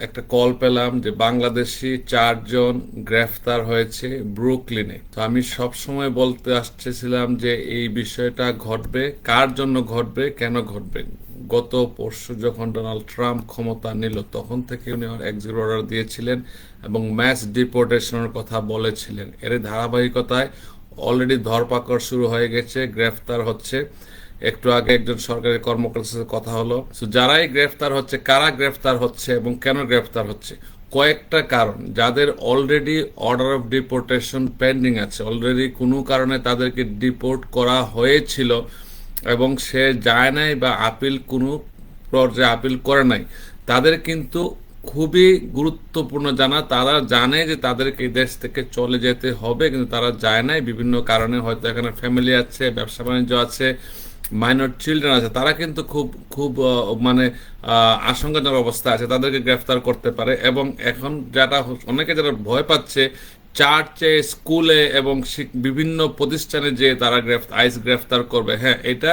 একটা কল পেলাম যে বাংলাদেশি চারজন গ্রেফতার হয়েছে ব্রুকলিনে। তো আমি সব সময় বলতে আসতেছিলাম যে এই বিষয়টা ঘটবে, কার জন্য ঘটবে, কেন ঘটবে? গত পরশু যখন ডোনাল্ড ট্রাম্প ক্ষমতা নিল, তখন থেকে উনি এক্সিট অর্ডার দিয়েছিলেন এবং ম্যাচ ডিপোর্টেশনের কথা বলেছিলেন। এর ধারাবাহিকতায় অলরেডি ধরপাকড় শুরু হয়ে গেছে, গ্রেফতার হচ্ছে। একটু আগে একজন সরকারি কর্মকর্তার সাথে কথা হলো। যারাই গ্রেফতার হচ্ছে, কারা গ্রেফতার হচ্ছে এবং কেন গ্রেফতার হচ্ছে? কয়েকটা কারণ। যাদের already order of deportation pending আছে অলরেডি কোনো কারণে তাদেরকে ডিপোর্ট করা হয়েছিল এবং সে যায় নাই বা আপিল কোনো পর্যায়ে আপিল করে নাই, তাদের কিন্তু খুবই গুরুত্বপূর্ণ জানা। তারা জানে যে তাদেরকে এই দেশ থেকে চলে যেতে হবে, কিন্তু তারা যায় নাই। বিভিন্ন কারণে হয়তো এখানে ফ্যামিলি আছে ব্যবসা বাণিজ্য আছে মাইনর চিলড্রেন আছে, তারা কিন্তু খুব খুব মানে আশঙ্কাজনক অবস্থা আছে, তাদেরকে গ্রেফতার করতে পারে এবং এখন যারা অনেকে যারা ভয় পাচ্ছে, চার্চে, স্কুলে এবং বিভিন্ন প্রতিষ্ঠানে যে তারা গ্রেফতার আইস গ্রেফতার করবে। হ্যাঁ এটা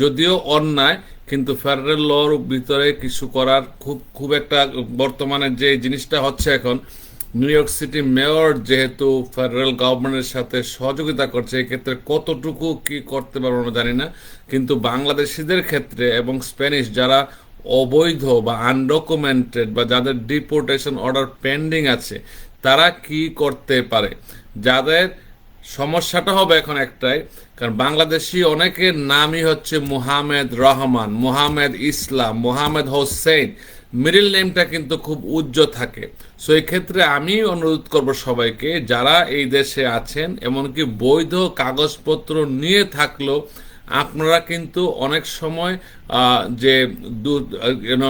যদিও অন্যায়, কিন্তু ফেডারেল লর ভিতরে কিছু করার খুব খুব একটা বর্তমানে যে জিনিসটা হচ্ছে এখন নিউ ইয়র্ক সিটি মেয়র যেহেতু ফেডারেল গভর্নমেন্টের সাথে সহযোগিতা করছে, এক্ষেত্রে কতটুকু কি করতে পারব আমরা জানি না। কিন্তু বাংলাদেশিদের ক্ষেত্রে এবং স্প্যানিশ যারা অবৈধ বা আনডকুমেন্টেড বা যাদের ডিপোর্টেশন অর্ডার পেন্ডিং আছে, তারা কি করতে পারে? যাদের সমস্যাটা হবে এখন একটাই, কারণ বাংলাদেশি অনেকের নামই হচ্ছে মুহামেদ রহমান মুহামেদ ইসলাম মুহামেদ হোসেন। মিডিল নেমটা কিন্তু খুব উজ্জ্ব থাকে। সো এই ক্ষেত্রে আমি অনুরোধ করব সবাইকে, যারা এই দেশে আছেন, এমনকি বৈধ কাগজপত্র নিয়ে থাকলেও আপনারা কিন্তু অনেক সময় যে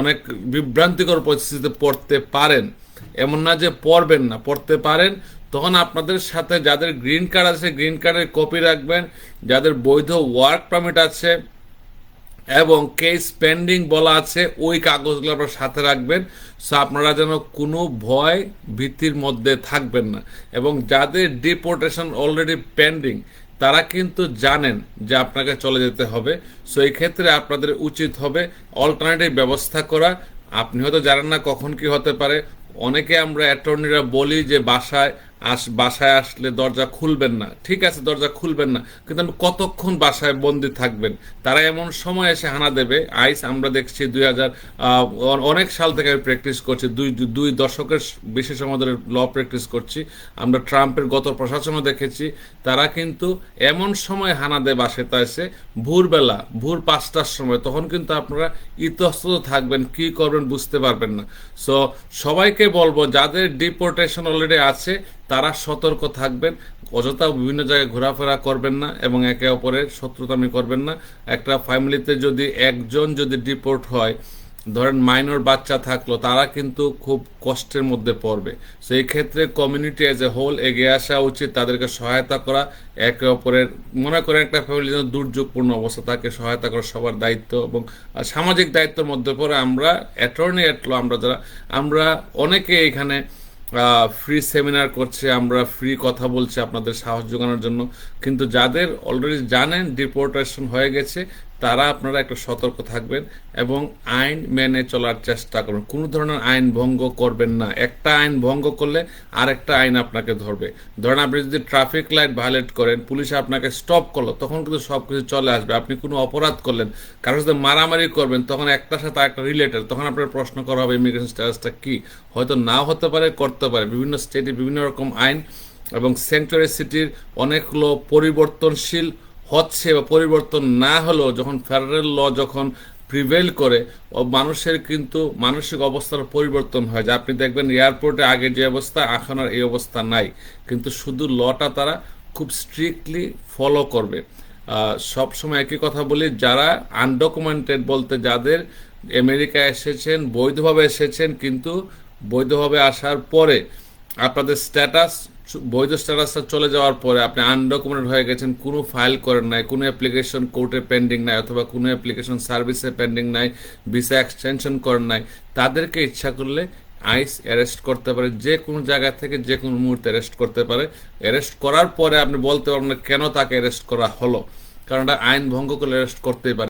অনেক বিভ্রান্তিকর পরিস্থিতিতে পড়তে পারেন। এমন না যে পড়বেন না, পড়তে পারেন। তখন আপনাদের সাথে যাদের গ্রিন কার্ড আছে, গ্রিন কার্ডের কপি রাখবেন। যাদের বৈধ ওয়ার্ক পারমিট আছে এবং কেস পেন্ডিং বলা আছে, ওই কাগজগুলো আপনার সাথে রাখবেন সো আপনারা যেন কোনো ভয় ভীতির মধ্যে থাকবেন না। এবং যাদের ডিপোর্টেশন অলরেডি পেন্ডিং তারা কিন্তু জানেন যে আপনাকে চলে যেতে হবে সো এই ক্ষেত্রে আপনাদের উচিত হবে অল্টারনেটিভ ব্যবস্থা করা। আপনি হয়তো জানেন না কখন কি হতে পারে, অনেকে আমরা অ্যাটর্নিরা বলি যে বাসায় আস, বাসায় আসলে দরজা খুলবেন না। ঠিক আছে, দরজা খুলবেন না। কিন্তু আপনি কতক্ষণ বাসায় বন্দি থাকবেন? তারা এমন সময় এসে হানা দেবে। আইস, আমরা দেখছি দুই হাজার অনেক সাল থেকে আমি প্র্যাকটিস করছি। দুই দুই দশকের বেশি সময় ধরে ল প্র্যাকটিস করছি। আমরা ট্রাম্পের গত প্রশাসনও দেখেছি। তারা কিন্তু এমন সময় হানা দেয় বাসেতে এসে ভোরবেলা, ভোর পাঁচটার সময়। তখন কিন্তু আপনারা ইতস্তত থাকবেন, কি করবেন বুঝতে পারবেন না। সো সবাইকে বলব, যাদের ডিপোর্টেশন অলরেডি আছে তারা সতর্ক থাকবেন অযথা বিভিন্ন জায়গায় ঘোরাফেরা করবেন না এবং একে অপরের শত্রুতামি করবেন না। একটা ফ্যামিলিতে যদি একজন যদি ডিপোর্ট হয়, ধরেন মাইনর বাচ্চা থাকল, তারা কিন্তু খুব কষ্টের মধ্যে পড়বে। সেই ক্ষেত্রে কমিউনিটি এজ এ হোল এগিয়ে আসা উচিত, তাদেরকে সহায়তা করা, একে অপরের, মনে করেন একটা ফ্যামিলি যেন দুর্যোগপূর্ণ অবস্থা, তাকে সহায়তা করা সবার দায়িত্ব এবং সামাজিক দায়িত্বের মধ্যে পড়ে আমরা অ্যাটর্নি এটলো আমরা যারা, আমরা অনেকে এখানে ফ্রি সেমিনার করছে, আমরা ফ্রি কথা বলছি আপনাদের সাহস যোগানোর জন্য। কিন্তু যাদের অলরেডি জানেন ডিপোর্টেশন হয়ে গেছে তারা আপনারা একটু সতর্ক থাকবেন এবং আইন মেনে চলার চেষ্টা করবেন। কোনো ধরনের আইন ভঙ্গ করবেন না। একটা আইন ভঙ্গ করলে আরেকটা আইন আপনাকে ধরবে। ধরেন আপনি যদি ট্রাফিক লাইট ভায়োলেট করেন, পুলিশ আপনাকে স্টপ করল, তখন কিন্তু সব কিছু চলে আসবে। আপনি কোনো অপরাধ করলেন, কারোর সাথে মারামারি করবেন, তখন একটার সাথে একটা রিলেটেড তখন আপনার প্রশ্ন করা হবে ইমিগ্রেশন স্ট্যাটাসটা কী? হয়তো নাও হতে পারে, করতে পারে। বিভিন্ন স্টেটে বিভিন্ন রকম আইন এবং সেন্ট্রারি সিটির অনেকগুলো পরিবর্তনশীল হচ্ছে বা পরিবর্তন না হলেও যখন ফেডারেল ল যখন প্রিভেল করে, ও মানুষের কিন্তু মানসিক অবস্থার পরিবর্তন হয়। যে আপনি দেখবেন এয়ারপোর্টে আগে যে অবস্থা, এখন আর এই অবস্থা নাই। কিন্তু শুধু লটা তারা খুব স্ট্রিক্টলি ফলো করবে। সব সময় একই কথা বলি, যারা আনডকুমেন্টেড বলতে যাদের আমেরিকা এসেছেন, বৈধভাবে এসেছেন, কিন্তু বৈধভাবে আসার পরে আপনাদের স্ট্যাটাস বৈধ স্ট্যাটাসটা চলে যাওয়ার পরে আপনি আনডকুমেন্টেড হয়ে গেছেন, কোনো ফাইল করেন নাই, কোনো অ্যাপ্লিকেশন কোর্টে পেন্ডিং নাই, অথবা কোনো অ্যাপ্লিকেশন সার্ভিসে পেন্ডিং নাই ভিসা এক্সটেনশন করেন নাই, তাদেরকে ইচ্ছা করলে আইস অ্যারেস্ট করতে পারে, যে কোনো জায়গা থেকে যে কোনো মুহূর্তে অ্যারেস্ট করতে পারে। অ্যারেস্ট করার পরে আপনি বলতে পারবেন কেন তাকে অ্যারেস্ট করা হলো, কারণ এটা আইন ভঙ্গ করলে অ্যারেস্ট করতেই পারে।